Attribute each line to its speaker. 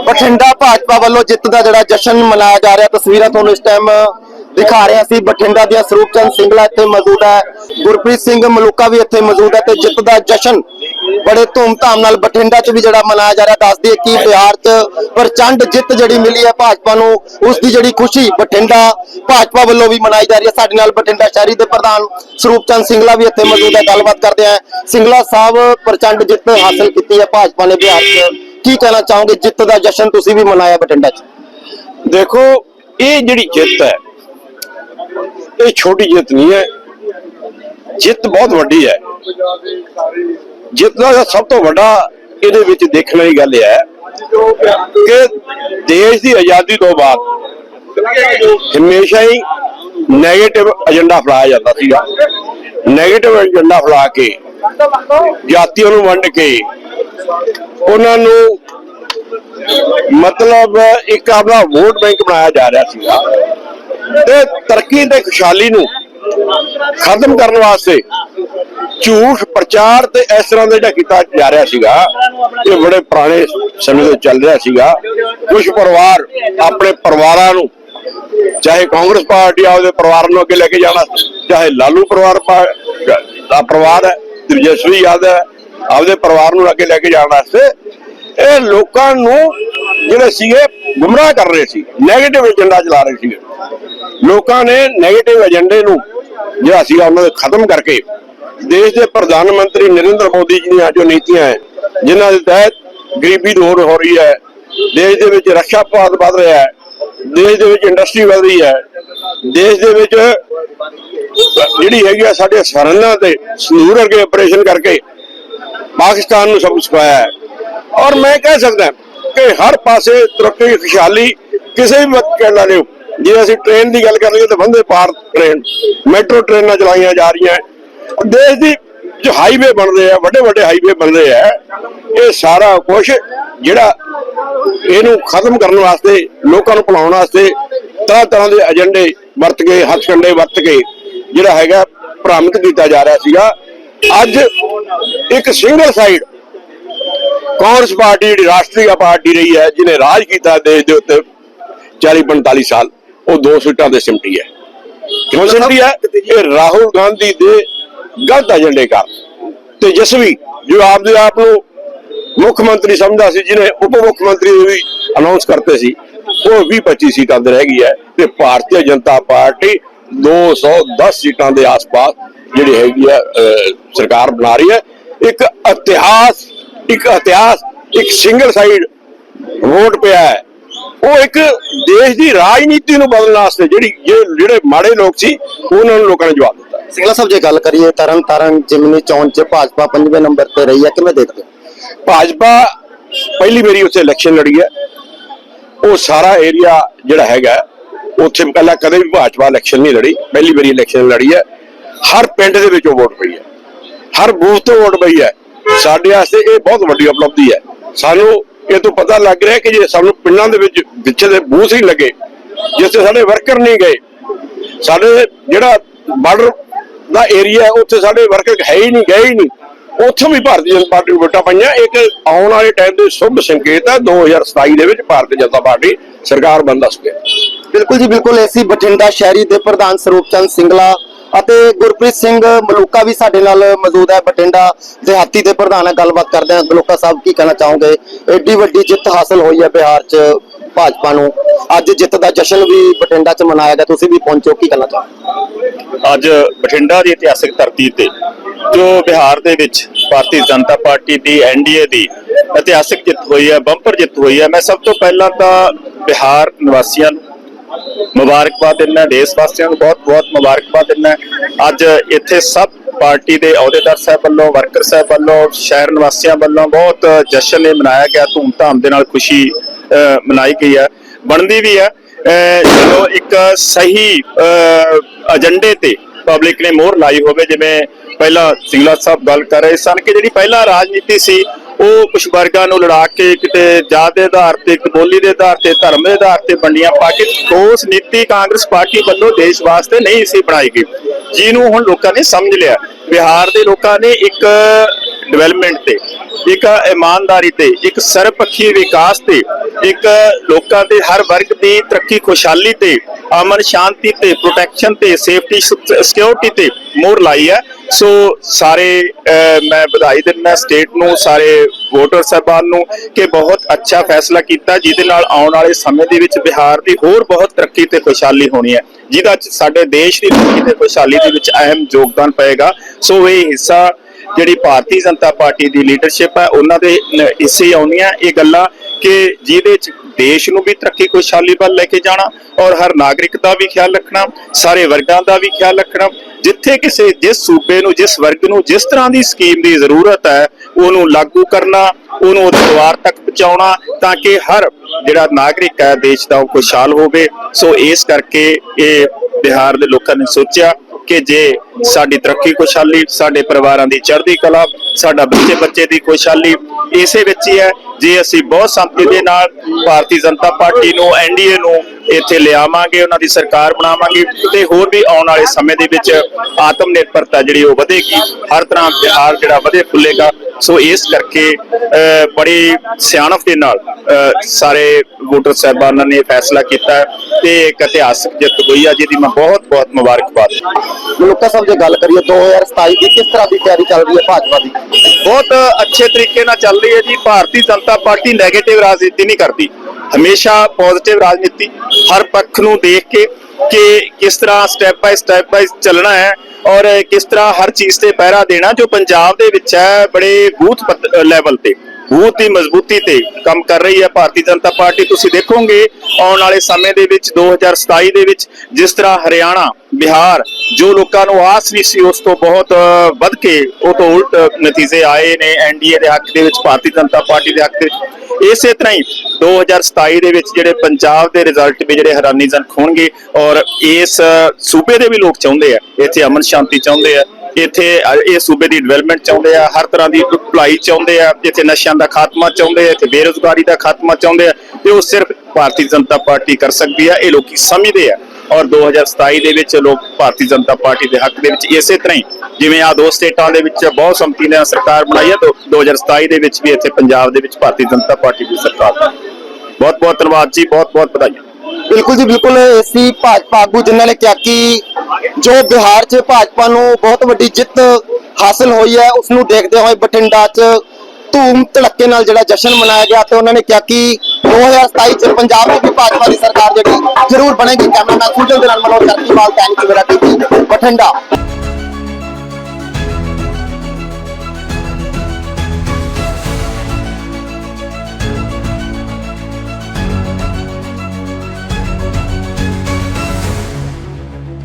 Speaker 1: ਬਠਿੰਡਾ ਭਾਜਪਾ ਵੱਲੋਂ ਜਿੱਤ ਦਾ ਜਿਹੜਾ ਜਸ਼ਨ ਮਨਾਇਆ ਜਾ ਰਿਹਾ, ਤਸਵੀਰਾਂ ਤੁਹਾਨੂੰ ਇਸ ਟਾਈਮ ਦਿਖਾ ਰਿਹਾ ਸੀ ਬਠਿੰਡਾ ਦੀਆਂ ਸਰੂਪਚੰਦ ਸਿੰਗਲਾ ਇੱਥੇ ਮੌਜੂਦ ਹੈ। ਗੁਰਪ੍ਰੀਤ ਸਿੰਘ ਮਲੂਕਾ ਵੀ ਇੱਥੇ ਮੌਜੂਦ ਹੈ ਤੇ ਜਿੱਤ ਦਾ ਜਸ਼ਨ ਬੜੇ ਧੂਮਧਾਮ ਨਾਲ ਬਠਿੰਡਾ 'ਚ ਵੀ ਜਿਹੜਾ ਮਨਾਇਆ ਜਾ ਰਿਹਾ ਦੱਸਦੀ ਦਈਏ ਕਿ ਬਿਹਾਰ 'ਚ ਪ੍ਰਚੰਡ ਜਿੱਤ ਜਿਹੜੀ ਮਿਲੀ ਹੈ ਭਾਜਪਾ ਨੂੰ, ਉਸ ਦੀ ਜਿਹੜੀ ਖੁਸ਼ੀ ਬਠਿੰਡਾ ਭਾਜਪਾ ਵੱਲੋਂ ਵੀ ਮਨਾਈ ਜਾ ਰਹੀ ਹੈ। ਸਾਡੇ ਨਾਲ ਬਠਿੰਡਾ ਸ਼ਹਿਰੀ ਦੇ ਪ੍ਰਧਾਨ ਸਰੂਪਚੰਦ ਸਿੰਗਲਾ ਵੀ ਇੱਥੇ ਮੌਜੂਦ ਹੈ। ਗੱਲਬਾਤ ਕਰਦੇ ਆ ਸਿੰਗਲਾ ਸਾਹਿਬ, ਪ੍ਰਚੰਡ ਜਿੱਤ ਹਾਸਲ ਕੀਤੀ ਹੈ ਭਾਜਪਾ ਨੇ ਬਿਹਾਰ 'ਚ। ਕੀ ਕਹਿਣਾ ਚਾਹੋਗੇ? ਜਿੱਤ ਦਾ ਜਸ਼ਨ ਤੁਸੀਂ ਵੀ ਮਨਾਇਆ ਬਠਿੰਡਾ 'ਚ।
Speaker 2: ਦੇਖੋ, ਇਹ ਜਿਹੜੀ ਜਿੱਤ ਹੈ, ਇਹ ਛੋਟੀ ਜਿੱਤ ਨਹੀਂ ਹੈ। ਜਿੱਤ ਬਹੁਤ ਵੱਡੀ ਹੈ। ਜਿੱਤ ਦਾ ਸਭ ਤੋਂ ਵੱਡਾ ਇਹਦੇ ਵਿੱਚ ਦੇਖਣ ਵਾਲੀ ਗੱਲ ਇਹ ਹੈ ਕਿ ਦੇਸ਼ ਦੀ ਆਜ਼ਾਦੀ ਤੋਂ ਬਾਅਦ ਹਮੇਸ਼ਾ ਹੀ 네ਗੇਟਿਵ ਏਜੰਡਾ ਫਲਾਇਆ ਜਾਂਦਾ ਸੀਗਾ। 네ਗੇਟਿਵ ਏਜੰਡਾ ਫਲਾ ਕੇ ਜਾਤੀਆਂ ਨੂੰ ਵੰਡ ਕੇ ਉਹਨਾਂ ਨੂੰ ਮਤਲਬ ਇੱਕ ਆਪਣਾ ਵੋਟ ਬੈਂਕ ਬਣਾਇਆ ਜਾ ਰਿਹਾ ਸੀਗਾ। ਤੇ ਤਰੱਕੀ ਤੇ ਖੁਸ਼ਹਾਲੀ ਨੂੰ ਖਤਮ ਕਰਨ ਵਾਸਤੇ ਝੂਠ ਪ੍ਰਚਾਰ ਤੇ ਇਸ ਤਰ੍ਹਾਂ ਦਾ ਜਿਹੜਾ ਕੀਤਾ ਜਾ ਰਿਹਾ ਸੀਗਾ, ਇਹ ਬੜੇ ਪੁਰਾਣੇ ਸਮੇਂ ਤੋਂ ਚੱਲ ਰਿਹਾ ਸੀਗਾ। ਕੁਝ ਪਰਿਵਾਰ ਆਪਣੇ ਪਰਿਵਾਰਾਂ ਨੂੰ, ਚਾਹੇ ਕਾਂਗਰਸ ਪਾਰਟੀ ਆਪਦੇ ਪਰਿਵਾਰ ਨੂੰ ਅੱਗੇ ਲੈ ਕੇ ਜਾਣਾ, ਚਾਹੇ ਲਾਲੂ ਪਰਿਵਾਰ ਦਾ ਪਰਿਵਾਰ ਹੈ ਤੇਜਸਵੀ ਯਾਦਵ ਹੈ, ਆਪਦੇ ਪਰਿਵਾਰ ਨੂੰ ਅੱਗੇ ਲੈ ਕੇ ਜਾਣ ਵਾਸਤੇ। ਇਹ ਲੋਕਾਂ ਨੂੰ ਜਿਹੜੇ ਸੀਗੇ, ਗੁੰਮਰਾਹ ਕਰ ਰਹੇ ਸੀ 네ਗੇਟਿਵ ਏਜੰਡਾ ਚਲਾ ਰਹੇ ਸੀਗੇ। ਲੋਕਾਂ ਨੇ 네ਗੇਟਿਵ ਏਜੰਡੇ ਨੂੰ ਜਿਹੜਾ ਸੀਗਾ, ਉਹਨਾਂ ਦੇ ਖਤਮ ਕਰਕੇ ਦੇਸ਼ ਦੇ ਪ੍ਰਧਾਨ ਮੰਤਰੀ ਨਰਿੰਦਰ ਮੋਦੀ ਜੀ ਦੀਆਂ ਜੋ ਨੀਤੀਆਂ ਹੈ, ਜਿਨ੍ਹਾਂ ਦੇ ਤਹਿਤ ਗਰੀਬੀ ਦੂਰ ਹੋ ਰਹੀ ਹੈ, ਦੇਸ਼ ਦੇ ਵਿੱਚ ਰੱਖਿਆ ਪਾਤ ਵਧ ਰਿਹਾ ਹੈ ਦੇਸ਼ ਦੇ ਵਿੱਚ ਇੰਡਸਟਰੀ ਵਧ ਰਹੀ ਹੈ। ਦੇਸ਼ ਦੇ ਵਿੱਚ ਜਿਹੜੀ ਹੈਗੀ ਆ ਸਾਡੇ ਸਰਹੱਦਾਂ ਤੇ ਸੰਦੂਰ ਵਰਗੇ ਆਪਰੇਸ਼ਨ ਕਰਕੇ ਪਾਕਿਸਤਾਨ ਨੂੰ ਸਭ ਸਿਖਾਇਆ ਹੈ। ਔਰ ਮੈਂ ਕਹਿ ਸਕਦਾ ਕਿ ਹਰ ਪਾਸੇ ਤਰੱਕੀ, ਖੁਸ਼ਹਾਲੀ ਕਿਸੇ ਵੀ ਵਕਤ ਕਹਿ ਲਿਓ ਜੇ ਅਸੀਂ ਟ੍ਰੇਨ ਦੀ ਗੱਲ ਕਰ ਲਈਏ ਤਾਂ ਵੰਦੇ ਭਾਰਤ ਟ੍ਰੇਨ ਮੈਟਰੋ ਟ੍ਰੇਨਾਂ ਚਲਾਈਆਂ ਜਾ ਰਹੀਆਂ। ਦੇਸ਼ ਦੀ ਜੋ ਹਾਈਵੇ ਬਣਦੇ ਆ ਵੱਡੇ ਵੱਡੇ ਹਾਈਵੇ ਬਣਦੇ ਆ ਇਹ ਸਾਰਾ ਕੁਝ ਜਿਹੜਾ ਇਹਨੂੰ ਖਤਮ ਕਰਨ ਵਾਸਤੇ ਲੋਕਾਂ ਨੂੰ ਭੁਲਾਉਣ ਵਾਸਤੇ ਤਰ੍ਹਾਂ ਤਰ੍ਹਾਂ ਦੇ ਏਜੰਡੇ ਵਰਤ ਕੇ ਹੱਥਕੰਡੇ ਵਰਤ ਕੇ ਜਿਹੜਾ ਹੈਗਾ ਭ੍ਰਮਿਤ ਕੀਤਾ ਜਾ ਰਿਹਾ ਸੀਗਾ। ਅੱਜ ਇੱਕ ਸਿੰਗਲ ਸਾਈਡ ਕਾਂਗਰਸ ਪਾਰਟੀ ਜਿਹੜੀ ਰਾਸ਼ਟਰੀ ਪਾਰਟੀ ਰਹੀ ਹੈ ਜਿਹਨੇ ਰਾਜ ਕੀਤਾ ਦੇਸ਼ ਦੇ ਉੱਤੇ 40 45 ਸਾਲ ਉਹ ਦੋ ਸੀਟਾਂ ਤੇ ਸਿਮਟੀ ਹੈ। ਕਿਉਂ ਸਿਮਟੀ ਹੈ? ਇਹ ਰਾਹੁਲ ਗਾਂਧੀ ਦੇ ਗਲਤ ਏਜੰਡੇ ਕਾਰਨ ਤੇਜਸਵੀ ਜੋ ਆਪਦੇ ਆਪ ਨੂੰ ਮੁੱਖ ਮੰਤਰੀ ਸਮਝਦਾ ਸੀ, ਜਿਹਨੇ ਉਪ ਮੁੱਖ ਮੰਤਰੀ ਵੀ ਅਨਾਉਂਸ ਕਰਤੇ ਸੀ, ਉਹ 20 25 ਸੀਟਾਂ ਤੇ ਰਹਿ ਗਈ ਹੈ ਤੇ ਭਾਰਤੀ ਜਨਤਾ ਪਾਰਟੀ 210 ਸੀਟਾਂ ਦੇ ਆਸ-ਪਾਸ ਜਿਹੜੀ ਹੈਗੀ ਹੈ ਸਰਕਾਰ ਬਣਾ ਰਹੀ ਹੈ। ਇੱਕ ਇਤਿਹਾਸ ਇੱਕ ਇਤਿਹਾਸ, ਇੱਕ ਸਿੰਗਲ ਸਾਈਡ ਵੋਟ ਪਿਆ ਹੈ। ਉਹ ਇੱਕ ਦੇਸ਼ ਦੀ ਰਾਜਨੀਤੀ ਨੂੰ ਬਦਲਣ ਵਾਸਤੇ ਜਿਹੜੀ, ਜਿਹੜੇ ਮਾੜੇ ਲੋਕ ਸੀ, ਉਹਨਾਂ ਨੂੰ ਲੋਕਾਂ ਨੇ ਜਵਾਬ
Speaker 1: ਸਿੰਗਲਾ ਸਾਹਿਬ, ਜੇ ਗੱਲ ਕਰੀਏ ਤਰਨ ਤਾਰਨ, ਜਿਮਨੀ ਚੋਣ 'ਚ ਭਾਜਪਾ ਪੰਜਵੇਂ ਨੰਬਰ ਤੇ ਰਹੀ ਹੈ, ਕਿਵੇਂ ਦੇਖਦੇ ਹੋ?
Speaker 2: ਭਾਜਪਾ ਪਹਿਲੀ ਵਾਰੀ ਉੱਥੇ ਇਲੈਕਸ਼ਨ ਲੜੀ ਹੈ। ਉਹ ਸਾਰਾ ਏਰੀਆ ਜਿਹੜਾ ਹੈਗਾ, ਉੱਥੇ ਪਹਿਲਾਂ ਕਦੇ ਵੀ ਭਾਜਪਾ ਇਲੈਕਸ਼ਨ ਨਹੀਂ ਲੜੀ। ਪਹਿਲੀ ਵਾਰੀ ਇਲੈਕਸ਼ਨ ਲੜੀ ਹੈ। ਹਰ ਪਿੰਡ ਦੇ ਵਿੱਚ ਉਹ ਵੋਟ ਪਈ ਹੈ। ਹਰ ਬੂਥ ਤੋਂ ਵੋਟ ਪਈ ਹੈ। ਸਾਡੇ ਵਾਸਤੇ ਇਹ ਬਹੁਤ ਵੱਡੀ ਉਪਲਬਧੀ ਹੈ। ਸਾਨੂੰ ਇਹ ਤੋਂ ਪਤਾ ਲੱਗ ਰਿਹਾ ਕਿ ਜੇ ਸਾਨੂੰ ਪਿੰਡਾਂ ਦੇ ਵਿੱਚ ਪਿੱਛੇ ਦੇ ਬੂਥ ਹੀ ਲੱਗੇ ਜਿਸ ਤੇ ਸਾਡੇ ਵਰਕਰ ਨਹੀਂ ਗਏ, ਸਾਡੇ ਜਿਹੜਾ ਬਾਰਡਰ ਦਾ ਏਰੀਆ ਉੱਥੇ ਸਾਡੇ ਵਰਕਰ ਹੈ ਹੀ ਨਹੀਂ, ਗਏ ਹੀ ਨਹੀਂ। ਉੱਥੋਂ ਵੀ ਭਾਰਤੀ ਜਨਤਾ ਪਾਰਟੀ ਨੂੰ ਵੋਟਾਂ ਪਾਈਆਂ। ਇੱਕ ਆਉਣ ਵਾਲੇ ਟਾਈਮ ਦੇ ਸ਼ੁਭ ਸੰਕੇਤ ਹੈ 2027 ਦੇ ਵਿੱਚ ਭਾਰਤੀ ਜਨਤਾ ਪਾਰਟੀ ਸਰਕਾਰ ਬਣ ਦੱਸ
Speaker 1: ਬਿਲਕੁਲ ਜੀ, ਬਿਲਕੁਲ ਐਸੀ ਬਠਿੰਡਾ ਸ਼ਹਿਰੀ ਦੇ ਪ੍ਰਧਾਨ ਸਰੂਪਚੰਦ ਸਿੰਗਲਾ ਅਤੇ ਗੁਰਪ੍ਰੀਤ ਸਿੰਘ ਮਲੂਕਾ ਵੀ ਸਾਡੇ ਨਾਲ ਮੌਜੂਦ ਹੈ। ਬਠਿੰਡਾ ਦਿਹਾਤੀ ਦੇ ਪ੍ਰਧਾਨ ਨਾਲ ਗੱਲਬਾਤ ਕਰਦੇ ਹਾਂ। ਮਲੂਕਾ ਸਾਹਿਬ, ਕੀ ਕਹਿਣਾ ਚਾਹੋਗੇ? ਐਡੀ ਵੱਡੀ ਜਿੱਤ ਹਾਸਲ ਹੋਈ ਹੈ ਬਿਹਾਰ 'ਚ। ਭਾਜਪਾ ਨੂੰ ਅੱਜ ਜਿੱਤ ਦਾ ਜਸ਼ਨ ਵੀ ਬਠਿੰਡਾ 'ਚ ਮਨਾਇਆ ਗਿਆ, ਤੁਸੀਂ ਵੀ ਪਹੁੰਚੋ, ਕੀ ਕਹਿਣਾ ਚਾਹੋਗੇ?
Speaker 3: ਅੱਜ ਬਠਿੰਡਾ ਦੀ ਇਤਿਹਾਸਕ ਧਰਤੀ ਤੇ ਜੋ ਬਿਹਾਰ ਦੇ ਵਿੱਚ ਭਾਰਤੀ ਜਨਤਾ ਪਾਰਟੀ ਦੀ ਐਨਡੀਏ ਦੀ ਇਤਿਹਾਸਕ ਜਿੱਤ ਹੋਈ ਹੈ, ਬੰਪਰ ਜਿੱਤ ਹੋਈ ਹੈ, ਮੈਂ ਸਭ ਤੋਂ ਪਹਿਲਾਂ ਤਾਂ ਬਿਹਾਰ ਨਿਵਾਸੀਆਂ ਨੂੰ ਮੁਬਾਰਕਬਾਦ ਦਿੰਦਾ, ਦੇਸ਼ ਵਾਸੀਆਂ ਨੂੰ ਬਹੁਤ ਬਹੁਤ ਮੁਬਾਰਕਬਾਦ ਦਿੰਦਾ। ਅੱਜ ਇੱਥੇ ਸਭ ਪਾਰਟੀ ਦੇ ਅਹੁਦੇਦਾਰ ਸਾਹਿਬ ਵੱਲੋਂ, ਵਰਕਰ ਸਾਹਿਬ ਵੱਲੋਂ, ਸ਼ਹਿਰ ਨਿਵਾਸੀਆਂ ਵੱਲੋਂ ਬਹੁਤ ਜਸ਼ਨ ਇਹ ਮਨਾਇਆ ਗਿਆ, ਧੂਮਧਾਮ ਦੇ ਨਾਲ ਖੁਸ਼ੀ ਮਨਾਈ ਗਈ ਹੈ, ਬਣਦੀ ਵੀ ਹੈ। ਜਦੋਂ ਇੱਕ ਸਹੀ ਏਜੰਡੇ ਤੇ ਪਬਲਿਕ ਨੇ ਮੋਹਰ ਲਾਈ ਹੋਵੇ, ਜਿਵੇਂ ਪਹਿਲਾਂ ਸਿੰਗਲਾ ਸਾਹਿਬ ਗੱਲ ਕਰ ਰਹੇ ਸਨ ਕਿ ਜਿਹੜੀ ਪਹਿਲਾਂ ਰਾਜਨੀਤੀ ਸੀ, ਉਹ ਕੁਝ ਵਰਗਾਂ ਨੂੰ ਲੜਾ ਕੇ ਕਿਤੇ ਜਾਤ ਦੇ ਆਧਾਰ ਤੇ, ਇੱਕ ਬੋਲੀ ਦੇ ਆਧਾਰ ਤੇ, ਧਰਮ ਦੇ ਆਧਾਰ ਤੇ ਵੰਡੀਆਂ ਪਾ ਕੇ ਠੋਸ ਨੀਤੀ ਕਾਂਗਰਸ ਪਾਰਟੀ ਵੱਲੋਂ ਦੇਸ਼ ਵਾਸਤੇ ਨਹੀਂ ਸੀ ਬਣਾਈ ਗਈ। ਜਿਹਨੂੰ ਹੁਣ ਲੋਕਾਂ ਨੇ ਸਮਝ ਲਿਆ। ਬਿਹਾਰ ਦੇ ਲੋਕਾਂ ਨੇ ਇੱਕ ਡਿਵੈਲਪਮੈਂਟ ਤੇ, ਇੱਕ ਇਮਾਨਦਾਰੀ ਤੇ, ਇੱਕ ਸਰਬਪੱਖੀ ਵਿਕਾਸ ਤੇ, ਇੱਕ ਲੋਕਾਂ ਦੇ ਹਰ ਵਰਗ ਦੀ ਤਰੱਕੀ, ਖੁਸ਼ਹਾਲੀ ਤੇ, ਅਮਨ ਸ਼ਾਂਤੀ ਤੇ ਪ੍ਰੋਟੈਕਸ਼ਨ ਤੇ ਸੇਫਟੀ ਸਿਕਿਉਰਿਟੀ ਤੇ ਮੋਹਰ ਲਾਈ ਹੈ। ਸੋ ਸਾਰੇ ਮੈਂ ਵਧਾਈ ਦਿੰਦਾ ਸਟੇਟ ਨੂੰ, ਸਾਰੇ ਵੋਟਰ ਸਾਹਿਬਾਨ ਨੂੰ ਕਿ ਬਹੁਤ ਅੱਛਾ ਫੈਸਲਾ ਕੀਤਾ, ਜਿਹਦੇ ਨਾਲ ਆਉਣ ਵਾਲੇ ਸਮੇਂ ਦੇ ਵਿੱਚ ਬਿਹਾਰ ਦੀ ਹੋਰ ਬਹੁਤ ਤਰੱਕੀ ਤੇ ਖੁਸ਼ਹਾਲੀ ਹੋਣੀ ਹੈ। ਜਿਹਦਾ ਸਾਡੇ ਦੇਸ਼ ਦੀ ਤਰੱਕੀ ਤੇ ਖੁਸ਼ਹਾਲੀ ਦੇ ਵਿੱਚ ਅਹਿਮ ਯੋਗਦਾਨ ਪਏਗਾ। ਸੋ ਇਹ ਹਿੱਸਾ ਜਿਹੜੀ ਭਾਰਤੀ ਜਨਤਾ ਪਾਰਟੀ ਦੀ ਲੀਡਰਸ਼ਿਪ ਹੈ, ਉਹਨਾਂ ਦੇ ਇਸੇ ਆਉਂਦੀਆਂ ਇਹ ਗੱਲਾਂ ਕਿ ਜਿਹਦੇ ਚ ਦੇਸ਼ ਨੂੰ ਵੀ ਤਰੱਕੀ ਖੁਸ਼ਹਾਲੀ ਵੱਲ ਲੈ ਕੇ ਜਾਣਾ ਔਰ ਹਰ ਨਾਗਰਿਕ ਦਾ ਵੀ ਖਿਆਲ ਰੱਖਣਾ, ਸਾਰੇ ਵਰਗਾਂ ਦਾ ਵੀ ਖਿਆਲ ਰੱਖਣਾ। ਜਿੱਥੇ ਕਿਸੇ, ਜਿਸ ਸੂਬੇ ਨੂੰ, ਜਿਸ ਵਰਗ ਨੂੰ, ਜਿਸ ਤਰ੍ਹਾਂ ਦੀ ਸਕੀਮ ਦੀ ਜ਼ਰੂਰਤ ਹੈ, ਉਹਨੂੰ ਲਾਗੂ ਕਰਨਾ, ਉਹਨੂੰ ਉਹਦੇ ਦੁਆਰ ਤੱਕ ਪਹੁੰਚਾਉਣਾ ਤਾਂ ਕਿ ਹਰ ਜਿਹੜਾ ਨਾਗਰਿਕ ਹੈ, ਦੇਸ਼ ਦਾ ਉਹ ਖੁਸ਼ਹਾਲ ਹੋਵੇ। ਸੋ ਇਸ ਕਰਕੇ ਇਹ ਬਿਹਾਰ ਦੇ ਲੋਕਾਂ ਨੇ ਸੋਚਿਆ ਕਿ ਜੇ ਸਾਡੀ ਤਰੱਕੀ ਖੁਸ਼ਹਾਲੀ, ਸਾਡੇ ਪਰਿਵਾਰਾਂ ਦੀ ਚੜ੍ਹਦੀ ਕਲਾ, ਸਾਡਾ ਬੱਚੇ ਬੱਚੇ ਦੀ ਖੁਸ਼ਹਾਲੀ, ਇਸੇ ਵਿੱਚ ਹੀ ਹੈ। ਜੇ ਅਸੀਂ ਬਹੁਤ ਸੰਮਤੀ ਦੇ ਨਾਲ ਭਾਰਤੀ ਜਨਤਾ ਪਾਰਟੀ ਨੂੰ ਐਨਡੀਏ ਨੂੰ ਇੱਥੇ ਲਿਆਵਾਂਗੇ ਉਹਨਾਂ ਦੀ ਸਰਕਾਰ ਬਣਾਵਾਂਗੇ ਤੇ ਹੋਰ ਵੀ ਆਉਣ ਵਾਲੇ ਸਮੇਂ ਦੇ ਵਿੱਚ ਆਤਮ ਨਿਰਭਰਤਾ ਜਿਹੜੀ ਉਹ ਵਧੇਗੀ ਹਰ ਤਰ੍ਹਾਂ ਬਿਹਾਰ ਜਿਹੜਾ ਵਧੇ ਫੁੱਲੇਗਾ। ਸੋ ਇਸ ਕਰਕੇ ਬੜੀ ਸਿਆਣਪ ਦੇ ਨਾਲ ਸਾਰੇ ਵੋਟਰ ਸਾਹਿਬਾਨਾਂ ਨੇ ਇਹ ਫੈਸਲਾ ਕੀਤਾ ਤੇ ਇੱਕ ਇਤਿਹਾਸਕ ਜਿੱਤ ਹੋਈ ਆ ਜਿਹਦੀ ਮੈਂ ਬਹੁਤ ਬਹੁਤ ਮੁਬਾਰਕਬਾਦ
Speaker 1: ਮਲੂਕਾ ਸਾਹਿਬ ਜੇ ਗੱਲ ਕਰੀਏ 2027 ਦੀ ਕਿਸ ਤਰ੍ਹਾਂ ਦੀ ਤਿਆਰੀ ਚੱਲ ਰਹੀ ਹੈ ਭਾਜਪਾ ਦੀ?
Speaker 3: ਬਹੁਤ ਅੱਛੇ ਤਰੀਕੇ ਨਾਲ ਚੱਲ ਰਹੀ ਹੈ ਜੀ ਭਾਰਤੀ ਜਨਤਾ ਪਾਰਟੀ 네ਗੇਟਿਵ ਰਾਜਨੀਤੀ ਨਹੀਂ ਕਰਦੀ। ਹਮੇਸ਼ਾ ਪੋਜ਼ਿਟਿਵ ਰਾਜਨੀਤੀ ਹਰ ਪੱਖ ਨੂੰ ਦੇਖ ਕੇ ਕਿ ਕਿਸ ਤਰ੍ਹਾਂ ਸਟੈਪ ਬਾਈ ਸਟੈਪ ਬਾਈ ਚੱਲਣਾ ਹੈ ਔਰ ਕਿਸ ਤਰ੍ਹਾਂ ਹਰ ਚੀਜ਼ ਤੇ ਪਹਿਰਾ ਦੇਣਾ ਜੋ ਪੰਜਾਬ ਦੇ ਵਿੱਚ ਹੈ ਬੜੇ ਬੂਥ ਲੈਵਲ ਤੇ। ਬੂਥ ਦੀ ਮਜ਼ਬੂਤੀ ਤੇ ਕੰਮ ਕਰ ਰਹੀ ਹੈ ਭਾਰਤੀ ਜਨਤਾ ਪਾਰਟੀ। ਤੁਸੀਂ ਦੇਖੋਗੇ ਆਉਣ ਵਾਲੇ ਸਮੇਂ ਦੇ ਵਿੱਚ 2027 ਦੇ ਵਿੱਚ, ਜਿਸ ਤਰ੍ਹਾਂ ਹਰਿਆਣਾ, ਬਿਹਾਰ, ਜੋ ਲੋਕਾਂ ਨੂੰ ਆਸ ਵੀ ਸੀ, ਉਸ ਤੋਂ ਬਹੁਤ ਵੱਧ ਕੇ ਉਹ ਤੋਂ ਉਲਟ ਨਤੀਜੇ ਆਏ ਨੇ ਐਨਡੀਏ ਦੇ ਹੱਕ ਦੇ ਵਿੱਚ, ਭਾਰਤੀ ਜਨਤਾ ਪਾਰਟੀ ਦੇ ਹੱਕ ਦੇ ਵਿੱਚ। ਇਸੇ ਤਰ੍ਹਾਂ ਹੀ 2027 ਦੇ ਵਿੱਚ ਜਿਹੜੇ ਪੰਜਾਬ ਦੇ ਰਿਜ਼ਲਟ ਵੀ ਜਿਹੜੇ ਹੈਰਾਨੀਜਨਕ ਹੋਣਗੇ ਔਰ ਇਸ ਸੂਬੇ ਦੇ ਵੀ ਲੋਕ ਚਾਹੁੰਦੇ ਆ, ਇੱਥੇ ਅਮਨ ਸ਼ਾਂਤੀ ਚਾਹੁੰਦੇ ਆ। ਇੱਥੇ ਇਹ ਸੂਬੇ ਦੀ ਡਿਵੈਲਪਮੈਂਟ ਚਾਹੁੰਦੇ ਆ, ਹਰ ਤਰ੍ਹਾਂ ਦੀ ਭਲਾਈ ਚਾਹੁੰਦੇ ਆ, ਇੱਥੇ ਨਸ਼ਿਆਂ ਦਾ ਖਾਤਮਾ ਚਾਹੁੰਦੇ ਆ, ਇੱਥੇ ਬੇਰੁਜ਼ਗਾਰੀ ਦਾ ਖਾਤਮਾ ਚਾਹੁੰਦੇ ਆ ਤੇ ਉਹ ਸਿਰਫ ਭਾਰਤੀ ਜਨਤਾ ਪਾਰਟੀ ਕਰ ਸਕਦੀ ਆ, ਇਹ ਲੋਕੀ ਸਮਝਦੇ ਆ। ਔਰ 2027 ਦੇ ਵਿੱਚ ਲੋਕ ਭਾਰਤੀ ਜਨਤਾ ਪਾਰਟੀ ਦੇ ਹੱਕ ਦੇ ਵਿੱਚ ਇਸੇ ਤਰ੍ਹਾਂ ਹੀ, ਜਿਵੇਂ ਆ ਦੋ ਸਟੇਟਾਂ ਦੇ ਵਿੱਚ ਬਹੁਤ ਸੰਮਤੀ ਨਾਲ ਸਰਕਾਰ ਬਣਾਈ ਹੈ ਤਾਂ 2027 ਦੇ ਵਿੱਚ ਵੀ ਇੱਥੇ ਪੰਜਾਬ ਦੇ ਵਿੱਚ ਭਾਰਤੀ ਜਨਤਾ ਪਾਰਟੀ ਦੀ ਸਰਕਾਰ ਬਹੁਤ ਬਹੁਤ ਧੰਨਵਾਦ ਜੀ, ਬਹੁਤ ਬਹੁਤ ਵਧਾਈਆਂ।
Speaker 1: ਬਿਲਕੁਲ ਜੀ, ਬਿਲਕੁਲ ਐਸੀ ਭਾਜਪਾ ਆਗੂ ਜਿਨ੍ਹਾਂ ਨੇ ਕਿਹਾ ਕਿ ਜੋ ਬਿਹਾਰ 'ਚ ਭਾਜਪਾ ਨੂੰ ਬਹੁਤ ਵੱਡੀ ਜਿੱਤ ਹਾਸਲ ਹੋਈ ਹੈ ਉਸ ਨੂੰ ਦੇਖਦੇ ਹੋਏ ਬਠਿੰਡਾ 'ਚ ਧੂਮ ਧੜੱਕੇ ਨਾਲ ਜਿਹੜਾ ਜਸ਼ਨ ਮਨਾਇਆ ਗਿਆ ਤੇ ਉਹਨਾਂ ਨੇ ਕਿਹਾ ਕਿ 2027 'ਚ ਪੰਜਾਬ ਵਿੱਚ ਵੀ ਭਾਜਪਾ ਦੀ ਸਰਕਾਰ ਜਿਹੜੀ ਜ਼ਰੂਰ ਬਣੇਗੀ। ਕੈਮਰਾਮੈਨ ਸੁਜਲ ਦੇ ਨਾਲ ਮਨੋਜ ਚਰਕੀਵਾਲ ਟੈਨਕੀ ਮੇਰਾ ਟੀਵੀ ਬਠਿੰਡਾ।